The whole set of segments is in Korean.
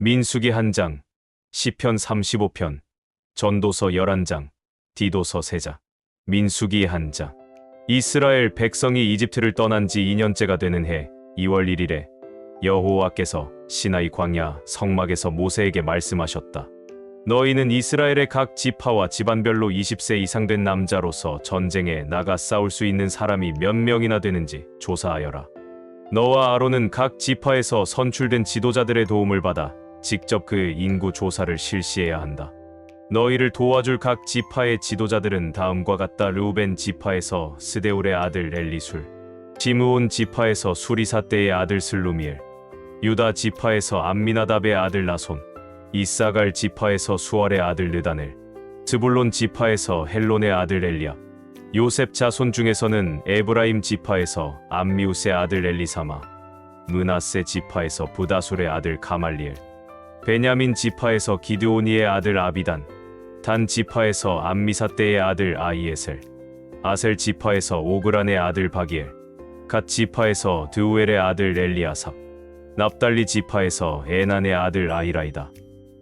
민수기 한 장, 시편 35편, 전도서 11장, 디도서 3장, 민수기 한 장. 이스라엘 백성이 이집트를 떠난 지 2년째가 되는 해 2월 1일에 여호와께서 시나이 광야 성막에서 모세에게 말씀하셨다. 너희는 이스라엘의 각 지파와 집안별로 20세 이상 된 남자로서 전쟁에 나가 싸울 수 있는 사람이 몇 명이나 되는지 조사하여라. 너와 아론은 각 지파에서 선출된 지도자들의 도움을 받아 직접 그 인구 조사를 실시해야 한다. 너희를 도와줄 각 지파의 지도자들은 다음과 같다. 르우벤 지파에서 스데울의 아들 엘리술, 지므온 지파에서 수리사 때의 아들 슬루미엘, 유다 지파에서 암미나답의 아들 나손, 이사갈 지파에서 수월의 아들 느다넬, 스불론 지파에서 헬론의 아들 엘리압, 요셉 자손 중에서는 에브라임 지파에서 암미우스의 아들 엘리사마, 문하세 지파에서 부다술의 아들 가말리엘, 베냐민 지파에서 기드오니의 아들 아비단, 단 지파에서 암미사 때의 아들 아이에셀, 아셀 지파에서 오그란의 아들 바기엘, 갓 지파에서 드우엘의 아들 엘리아삽, 납달리 지파에서 에난의 아들 아이라이다.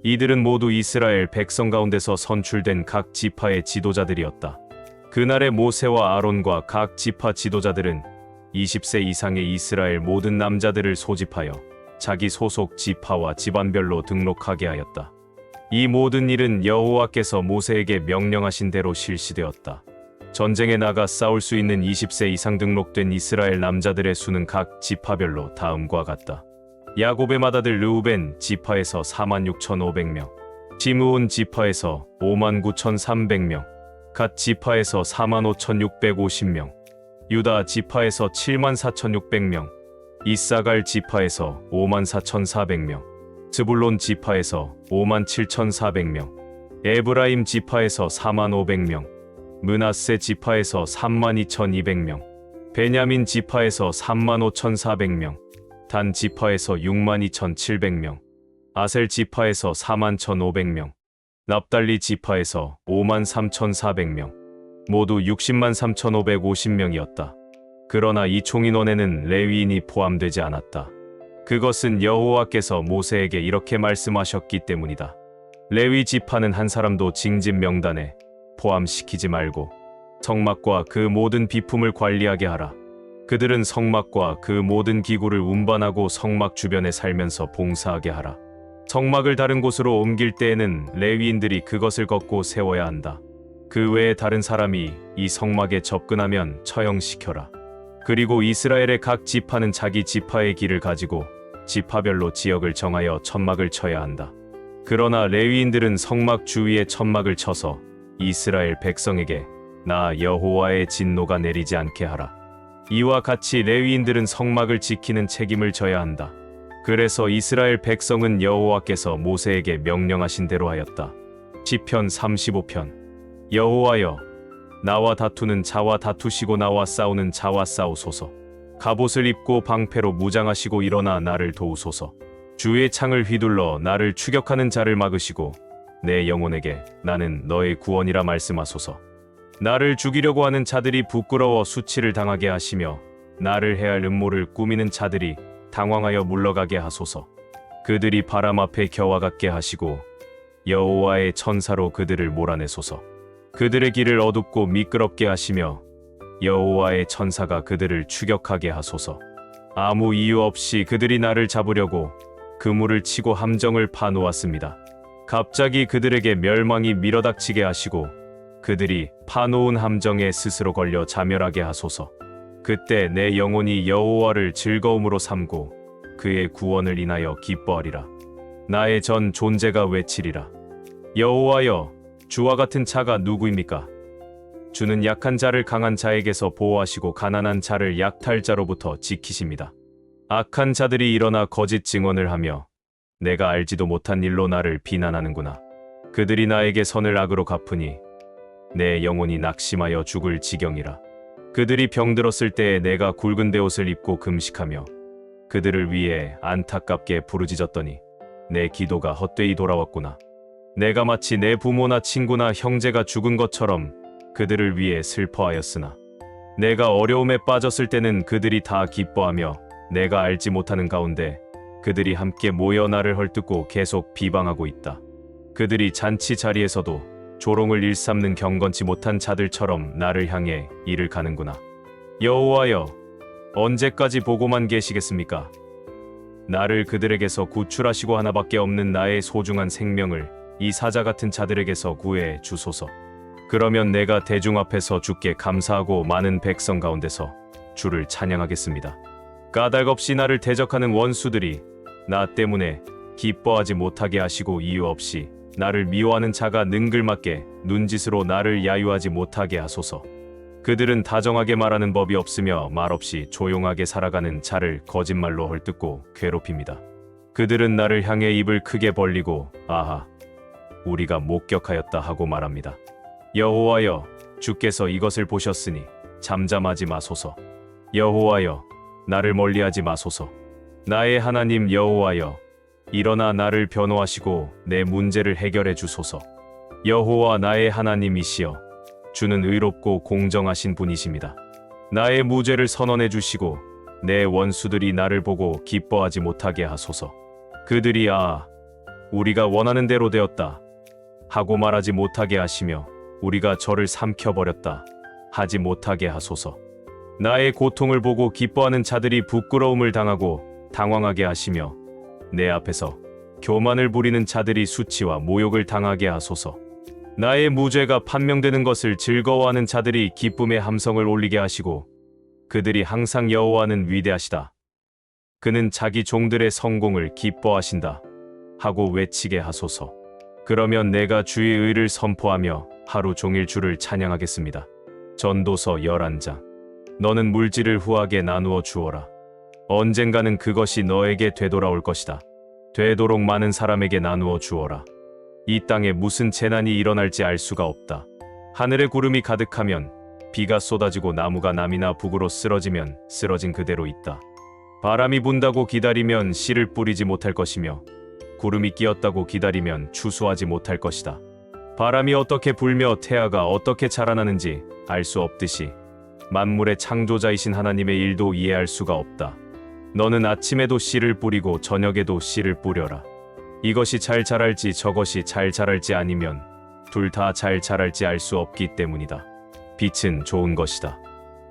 이들은 모두 이스라엘 백성 가운데서 선출된 각 지파의 지도자들이었다. 그날의 모세와 아론과 각 지파 지도자들은 20세 이상의 이스라엘 모든 남자들을 소집하여 자기 소속 지파와 집안별로 등록하게 하였다. 이 모든 일은 여호와께서 모세에게 명령하신 대로 실시되었다. 전쟁에 나가 싸울 수 있는 20세 이상 등록된 이스라엘 남자들의 수는 각 지파별로 다음과 같다. 야곱의 맏아들 르우벤 지파에서 46,500명, 지므온 지파에서 59,300명, 갓 지파에서 45,650명, 유다 지파에서 74,600명, 이사갈 지파에서 54,400명, 스불론 지파에서 57,400명, 에브라임 지파에서 45,500명, 문하세 지파에서 32,200명, 베냐민 지파에서 35,400명, 단 지파에서 62,700명, 아셀 지파에서 41,500명, 납달리 지파에서 53,400명, 모두 60만 3,550명이었다. 그러나 이 총인원에는 레위인이 포함되지 않았다. 그것은 여호와께서 모세에게 이렇게 말씀하셨기 때문이다. 레위 지파는 한 사람도 징집 명단에 포함시키지 말고 성막과 그 모든 비품을 관리하게 하라. 그들은 성막과 그 모든 기구를 운반하고 성막 주변에 살면서 봉사하게 하라. 성막을 다른 곳으로 옮길 때에는 레위인들이 그것을 걷고 세워야 한다. 그 외에 다른 사람이 이 성막에 접근하면 처형시켜라. 그리고 이스라엘의 각 지파는 자기 지파의 길을 가지고 지파별로 지역을 정하여 천막을 쳐야 한다. 그러나 레위인들은 성막 주위에 천막을 쳐서 이스라엘 백성에게 나 여호와의 진노가 내리지 않게 하라. 이와 같이 레위인들은 성막을 지키는 책임을 져야 한다. 그래서 이스라엘 백성은 여호와께서 모세에게 명령하신 대로 하였다. 시편 35편 여호와여 나와 다투는 자와 다투시고 나와 싸우는 자와 싸우소서. 갑옷을 입고 방패로 무장하시고 일어나 나를 도우소서. 주의 창을 휘둘러 나를 추격하는 자를 막으시고 내 영혼에게 나는 너의 구원이라 말씀하소서. 나를 죽이려고 하는 자들이 부끄러워 수치를 당하게 하시며 나를 해할 음모를 꾸미는 자들이 당황하여 물러가게 하소서. 그들이 바람 앞에 겨와 같게 하시고 여호와의 천사로 그들을 몰아내소서. 그들의 길을 어둡고 미끄럽게 하시며 여호와의 천사가 그들을 추격하게 하소서. 아무 이유 없이 그들이 나를 잡으려고 그물을 치고 함정을 파놓았습니다. 갑자기 그들에게 멸망이 밀어닥치게 하시고 그들이 파놓은 함정에 스스로 걸려 자멸하게 하소서. 그때 내 영혼이 여호와를 즐거움으로 삼고 그의 구원을 인하여 기뻐하리라. 나의 전 존재가 외치리라. 여호와여, 주와 같은 자가 누구입니까? 주는 약한 자를 강한 자에게서 보호하시고 가난한 자를 약탈자로부터 지키십니다. 악한 자들이 일어나 거짓 증언을 하며 내가 알지도 못한 일로 나를 비난하는구나. 그들이 나에게 선을 악으로 갚으니 내 영혼이 낙심하여 죽을 지경이라. 그들이 병들었을 때에 내가 굵은 대옷을 입고 금식하며 그들을 위해 안타깝게 부르짖었더니 내 기도가 헛되이 돌아왔구나. 내가 마치 내 부모나 친구나 형제가 죽은 것처럼 그들을 위해 슬퍼하였으나 내가 어려움에 빠졌을 때는 그들이 다 기뻐하며 내가 알지 못하는 가운데 그들이 함께 모여 나를 헐뜯고 계속 비방하고 있다. 그들이 잔치 자리에서도 조롱을 일삼는 경건치 못한 자들처럼 나를 향해 이를 가는구나. 여호와여, 언제까지 보고만 계시겠습니까? 나를 그들에게서 구출하시고 하나밖에 없는 나의 소중한 생명을 이 사자 같은 자들에게서 구해 주소서. 그러면 내가 대중 앞에서 주께 감사하고 많은 백성 가운데서 주를 찬양하겠습니다. 까닭없이 나를 대적하는 원수들이 나 때문에 기뻐하지 못하게 하시고 이유 없이 나를 미워하는 자가 능글맞게 눈짓으로 나를 야유하지 못하게 하소서. 그들은 다정하게 말하는 법이 없으며 말없이 조용하게 살아가는 자를 거짓말로 헐뜯고 괴롭힙니다. 그들은 나를 향해 입을 크게 벌리고 아하 우리가 목격하였다 하고 말합니다. 여호와여 주께서 이것을 보셨으니 잠잠하지 마소서. 여호와여 나를 멀리하지 마소서. 나의 하나님 여호와여 일어나 나를 변호하시고 내 문제를 해결해 주소서. 여호와 나의 하나님이시여 주는 의롭고 공정하신 분이십니다. 나의 무죄를 선언해 주시고 내 원수들이 나를 보고 기뻐하지 못하게 하소서. 그들이 아 우리가 원하는 대로 되었다 하고 말하지 못하게 하시며 우리가 저를 삼켜 버렸다 하지 못하게 하소서. 나의 고통을 보고 기뻐하는 자들이 부끄러움을 당하고 당황하게 하시며 내 앞에서 교만을 부리는 자들이 수치와 모욕을 당하게 하소서. 나의 무죄가 판명되는 것을 즐거워하는 자들이 기쁨의 함성을 올리게 하시고 그들이 항상 여호와는 위대하시다. 그는 자기 종들의 성공을 기뻐하신다. 하고 외치게 하소서. 그러면 내가 주의 의를 선포하며 하루 종일 주를 찬양하겠습니다. 전도서 11장. 너는 물질을 후하게 나누어 주어라. 언젠가는 그것이 너에게 되돌아올 것이다. 되도록 많은 사람에게 나누어 주어라. 이 땅에 무슨 재난이 일어날지 알 수가 없다. 하늘에 구름이 가득하면 비가 쏟아지고 나무가 남이나 북으로 쓰러지면 쓰러진 그대로 있다. 바람이 분다고 기다리면 씨를 뿌리지 못할 것이며 구름이 끼었다고 기다리면 추수하지 못할 것이다. 바람이 어떻게 불며 태아가 어떻게 자라나는지 알 수 없듯이 만물의 창조자이신 하나님의 일도 이해할 수가 없다. 너는 아침에도 씨를 뿌리고 저녁에도 씨를 뿌려라. 이것이 잘 자랄지 저것이 잘 자랄지 아니면 둘 다 잘 자랄지 알 수 없기 때문이다. 빛은 좋은 것이다.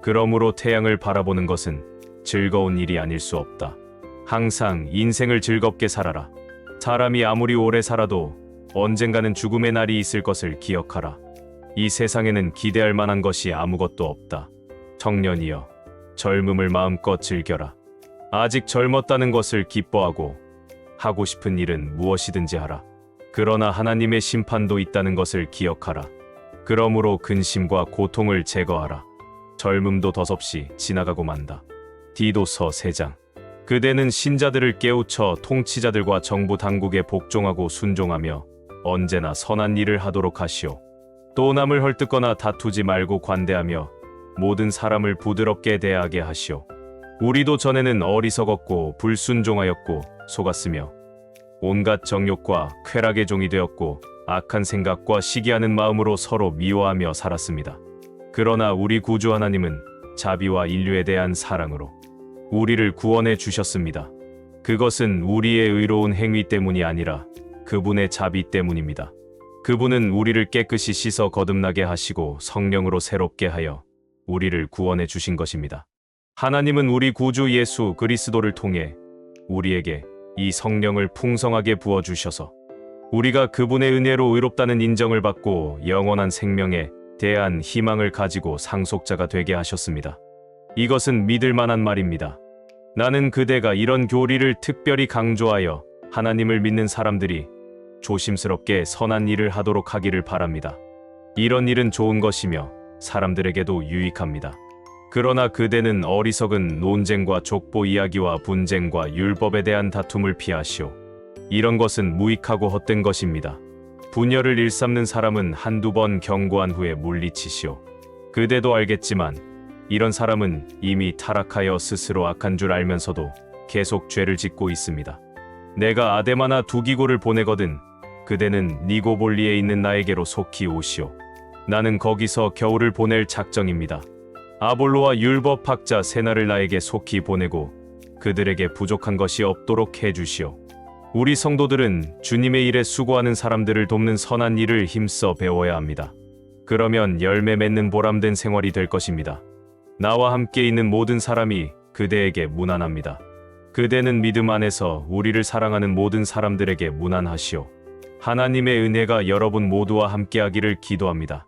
그러므로 태양을 바라보는 것은 즐거운 일이 아닐 수 없다. 항상 인생을 즐겁게 살아라. 사람이 아무리 오래 살아도 언젠가는 죽음의 날이 있을 것을 기억하라. 이 세상에는 기대할 만한 것이 아무것도 없다. 청년이여, 젊음을 마음껏 즐겨라. 아직 젊었다는 것을 기뻐하고 하고 싶은 일은 무엇이든지 하라. 그러나 하나님의 심판도 있다는 것을 기억하라. 그러므로 근심과 고통을 제거하라. 젊음도 덧없이 지나가고 만다. 디도서 3장. 그대는 신자들을 깨우쳐 통치자들과 정부 당국에 복종하고 순종하며 언제나 선한 일을 하도록 하시오. 또 남을 헐뜯거나 다투지 말고 관대하며 모든 사람을 부드럽게 대하게 하시오. 우리도 전에는 어리석었고 불순종하였고 속았으며 온갖 정욕과 쾌락의 종이 되었고 악한 생각과 시기하는 마음으로 서로 미워하며 살았습니다. 그러나 우리 구주 하나님은 자비와 인류에 대한 사랑으로 우리를 구원해 주셨습니다. 그것은 우리의 의로운 행위 때문이 아니라 그분의 자비 때문입니다. 그분은 우리를 깨끗이 씻어 거듭나게 하시고 성령으로 새롭게 하여 우리를 구원해 주신 것입니다. 하나님은 우리 구주 예수 그리스도를 통해 우리에게 이 성령을 풍성하게 부어 주셔서 우리가 그분의 은혜로 의롭다는 인정을 받고 영원한 생명에 대한 희망을 가지고 상속자가 되게 하셨습니다. 이것은 믿을 만한 말입니다. 나는 그대가 이런 교리를 특별히 강조하여 하나님을 믿는 사람들이 조심스럽게 선한 일을 하도록 하기를 바랍니다. 이런 일은 좋은 것이며 사람들에게도 유익합니다. 그러나 그대는 어리석은 논쟁과 족보 이야기와 분쟁과 율법에 대한 다툼을 피하시오. 이런 것은 무익하고 헛된 것입니다. 분열을 일삼는 사람은 한두 번 경고한 후에 물리치시오. 그대도 알겠지만 이런 사람은 이미 타락하여 스스로 악한 줄 알면서도 계속 죄를 짓고 있습니다. 내가 아데마나 두기고를 보내거든 그대는 니고볼리에 있는 나에게로 속히 오시오. 나는 거기서 겨울을 보낼 작정입니다. 아볼로와 율법 학자 세나를 나에게 속히 보내고 그들에게 부족한 것이 없도록 해 주시오. 우리 성도들은 주님의 일에 수고하는 사람들을 돕는 선한 일을 힘써 배워야 합니다. 그러면 열매 맺는 보람된 생활이 될 것입니다. 나와 함께 있는 모든 사람이 그대에게 무난합니다. 그대는 믿음 안에서 우리를 사랑하는 모든 사람들에게 무난하시오. 하나님의 은혜가 여러분 모두와 함께하기를 기도합니다.